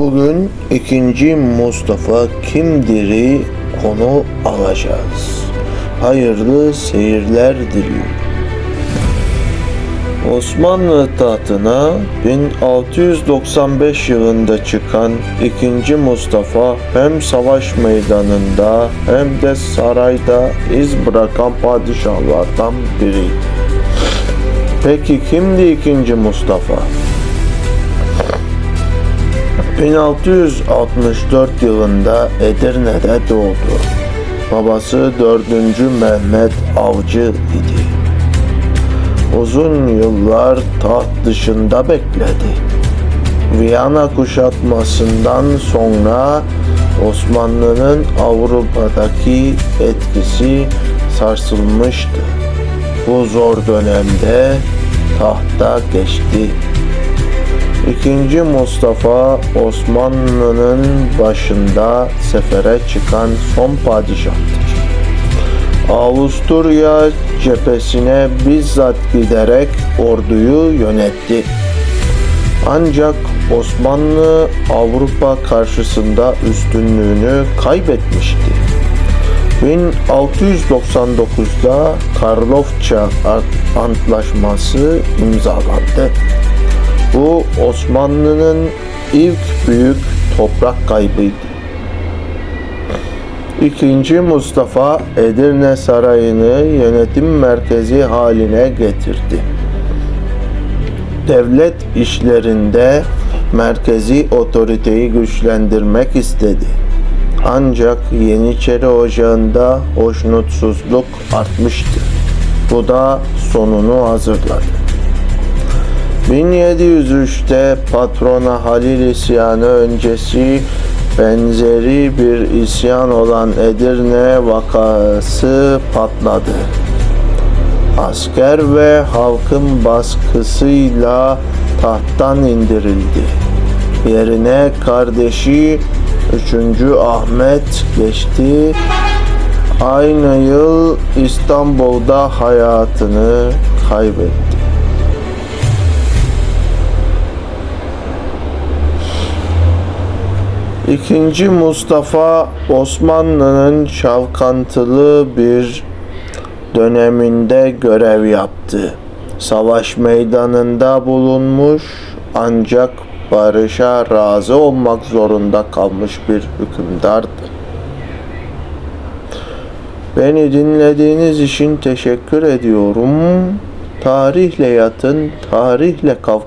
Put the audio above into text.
Bugün ikinci Mustafa kimdir'i konu alacağız. Hayırlı seyirler diliyorum. Osmanlı tahtına 1695 yılında çıkan 2. Mustafa hem savaş meydanında hem de sarayda iz bırakan padişahlardan biriydi. Peki kimdi 2. Mustafa? 1664 yılında Edirne'de doğdu. Babası 4. Mehmet Avcı idi. Uzun yıllar taht dışında bekledi. Viyana kuşatmasından sonra Osmanlı'nın Avrupa'daki etkisi sarsılmıştı. Bu zor dönemde tahta geçti. İkinci Mustafa Osmanlı'nın başında sefere çıkan son padişahtır. Avusturya cephesine bizzat giderek orduyu yönetti. Ancak Osmanlı Avrupa karşısında üstünlüğünü kaybetmişti. 1699'da Karlofça Antlaşması imzalandı. Bu Osmanlı'nın ilk büyük toprak kaybıydı. İkinci Mustafa Edirne Sarayı'nı yönetim merkezi haline getirdi. Devlet işlerinde merkezi otoriteyi güçlendirmek istedi. Ancak Yeniçeri Ocağı'nda hoşnutsuzluk artmıştı. Bu da sonunu hazırladı. 1703'te patrona Halil isyanı öncesi benzeri bir isyan olan Edirne vakası patladı. Asker ve halkın baskısıyla tahttan indirildi. Yerine kardeşi 3. Ahmet geçti. Aynı yıl İstanbul'da hayatını kaybetti. İkinci Mustafa Osmanlı'nın şavkantılı bir döneminde görev yaptı. Savaş meydanında bulunmuş ancak barışa razı olmak zorunda kalmış bir hükümdardı. Beni dinlediğiniz için teşekkür ediyorum. Tarihle yatın, tarihle kalkın.